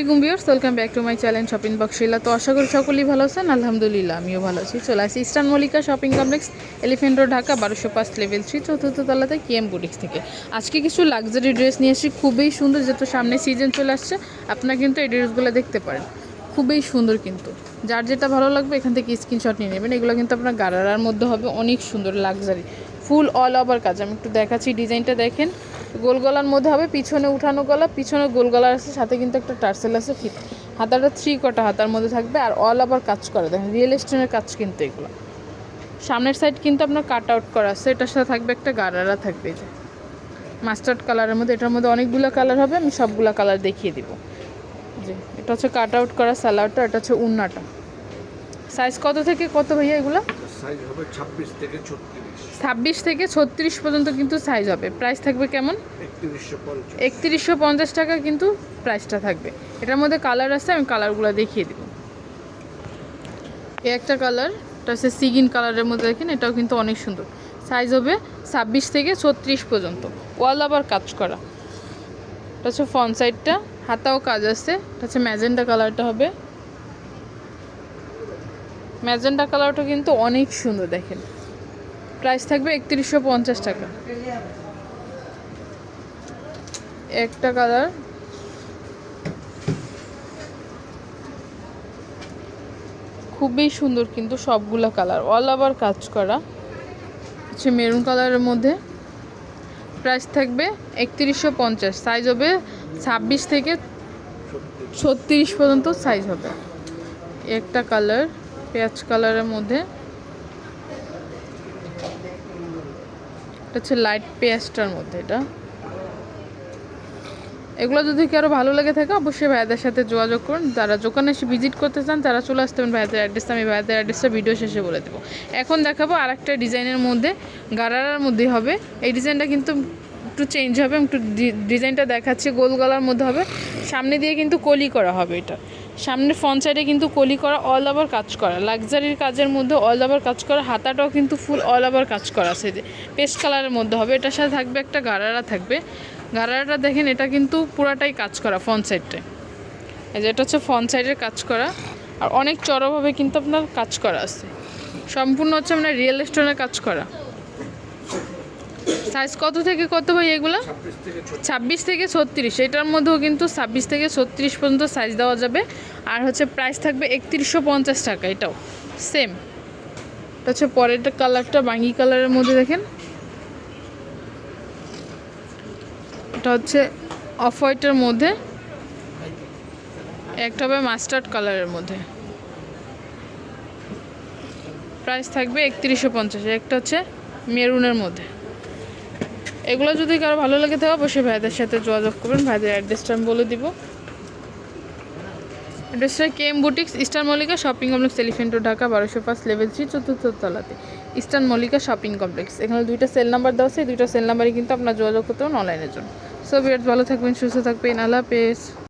আলাইকুম বিয়ার্স welcome back to my channel shopping বক্সিলা তো আশা করি সকলেই ভালো আছেন, আলহামদুলিল্লাহ, আমিও ভালো আছি। চলে আসি Eastern Mallika shopping complex Elephant road Dhaka বারোশো পাঁচ লেভেল থ্রি চতুর্থ তলাতে কেএম বুটিক্স থেকে। আজকে কিছু লাক্সারি ড্রেস নিয়ে এসেছি খুবই সুন্দর, যেহেতু সামনে সিজন চলে আসছে, আপনারা কিন্তু এই ড্রেসগুলো দেখতে পারেন। খুবই সুন্দর কিন্তু। যার যেটা ভালো লাগবে, এখান থেকে স্ক্রিনশট নিয়ে নেবেন। এগুলো কিন্তু আপনার গারারার মধ্যে হবে, অনেক সুন্দর লাক্সারি ফুল অল ওভার কাজ। আমি একটু দেখাচ্ছি ডিজাইনটা দেখেন। গোল গলার মধ্যে হবে, পিছনে উঠানো গলা, পিছনে গোল গলার আছে, সাথে কিন্তু একটা টার্সেল আছে ফিট হাতাটা থ্রি কটা হাতার মধ্যে থাকবে, আর অল ওভার কাজ করা। দেখেন রিয়েল স্টোনের কাজ কিন্তু এগুলো। সামনের সাইড কিন্তু আপনার কাট আউট করা আছে, এটার সাথে থাকবে একটা গারারা থাকবে এই যে। মাস্টার্ড কালারের মধ্যে, এটার মধ্যে অনেকগুলো কালার হবে, আমি সবগুলো কালার দেখিয়ে দিব। যে এটা হচ্ছে কাট আউট করা স্যালাডটা এটা হচ্ছে উন্নাটা। সাইজ কত থেকে কত ভাইয়া এগুলো? সাইজ হবে ছাব্বিশ থেকে ছত্রিশ। ছাব্বিশ থেকে ছত্রিশ পর্যন্ত কিন্তু সাইজ হবে। প্রাইস থাকবে কেমন? একত্রিশশো পঞ্চাশ। একত্রিশশো পঞ্চাশ টাকা কিন্তু প্রাইসটা থাকবে। এটার মধ্যে কালার আছে আমি কালারগুলো দেখিয়ে দিব। এই একটা কালার এটা হচ্ছে সিগিন কালারের মধ্যে দেখেন এটাও কিন্তু অনেক সুন্দর। সাইজ হবে ছাব্বিশ থেকে ছত্রিশ পর্যন্ত। ওয়াল আবার কাজ করা। এটা হচ্ছে ফ্রন্ট সাইডটা হাতাও কাজ আছে। এটা হচ্ছে ম্যাজেন্ডা কালারটা হবে। ম্যাজেন্ডা কালারটা কিন্তু অনেক সুন্দর দেখেন। প্রাইস থাকবে একত্রিশশো পঞ্চাশ টাকা। একটা কালার। খুবই সুন্দর কিন্তু সবগুলো কালার। অল ওভার কাজ করা। হচ্ছে মেরুন কালারের মধ্যে। প্রাইস থাকবে একত্রিশশো পঞ্চাশ। সাইজ হবে ছাব্বিশ থেকে ছত্রিশ পর্যন্ত সাইজ হবে। একটা কালার। পেঁয়াজ কালারের মধ্যে। এটা হচ্ছে লাইট পেঁয়াজটার মধ্যে এটা। এগুলো যদি কারও ভালো লেগে থাকে, অবশ্যই ভাইয়াদের সাথে যোগাযোগ করুন। যারা দোকানে এসে ভিজিট করতে চান, তারা চলে আসতে পারেন ভাইয়াদের অ্যাড্রেসটা আমি ভাইয়াদের অ্যাড্রেসটা ভিডিও শেষে বলে দেবো। এখন দেখাবো আর একটা ডিজাইনের মধ্যে, গারারার মধ্যে হবে। এই ডিজাইনটা কিন্তু একটু চেঞ্জ হবে, একটু ডিজাইনটা দেখাচ্ছি, গোল গলার মধ্যে হবে। সামনে দিয়ে কিন্তু কলি করা হবে এটা। সামনের ফ্রন্ট সাইডে কিন্তু কলি করা অল ওভার কাজ করা। লাক্সারির কাজের মধ্যে অল ওভার কাজ করা, হাতাটাও কিন্তু ফুল অল ওভার কাজ করা আছে। যে পেস্ট কালারের মধ্যে হবে, এটার সাথে থাকবে একটা গারারা থাকবে। গারারাটা দেখেন, এটা কিন্তু পুরাটাই কাজ করা ফ্রন্ট সাইডটায় এই যে এটা হচ্ছে ফ্রন্ট সাইডের কাজ করা। আর অনেক চড়াভাবে কিন্তু আপনার কাজ করা আছে। সম্পূর্ণ হচ্ছে আপনার রিয়েল স্টোনের কাজ করা। সাইজ কত থেকে কত ভাই এগুলো? ছাব্বিশ থেকে ছত্রিশ। এটার মধ্যেও কিন্তু ছাব্বিশ থেকে ছত্রিশ পর্যন্ত সাইজ দেওয়া যাবে। আর হচ্ছে প্রাইস থাকবে একত্রিশশো পঞ্চাশ টাকা এটাও। সেম এটা হচ্ছে পরেরটা কালারটা বাঙ্গি কালারের মধ্যে দেখেন। এটা হচ্ছে অফ হোয়াইটের মধ্যে। একটা হবে মাস্টার্ড কালারের মধ্যে। প্রাইস থাকবে একত্রিশশো পঞ্চাশ। একটা হচ্ছে মেরুনের মধ্যে। এগুলো যদি কারও ভালো লাগে থাকে, অবশ্যই ভাইদের সাথে যোগাযোগ করবেন। ভাইদের অ্যাড্রেসটা আমি বলে দিব। অ্যাড্রেসটা K M boutiques, Eastern Mallika shopping complex, Elephant Dhaka, বারোশো পাঁচ লেভেল থ্রি চতুর্থ তলাতে। Eastern Mallika shopping complex. এখানে দুইটা সেল নাম্বার দেওয়া আছে। দুইটা সেল নাম্বারে কিন্তু আপনার যোগাযোগ করতে পারেন অনলাইনের জন্য। সো বিরাট ভালো থাকবেন, সুস্থ থাকবেন। আল্লাহ হাফেজ।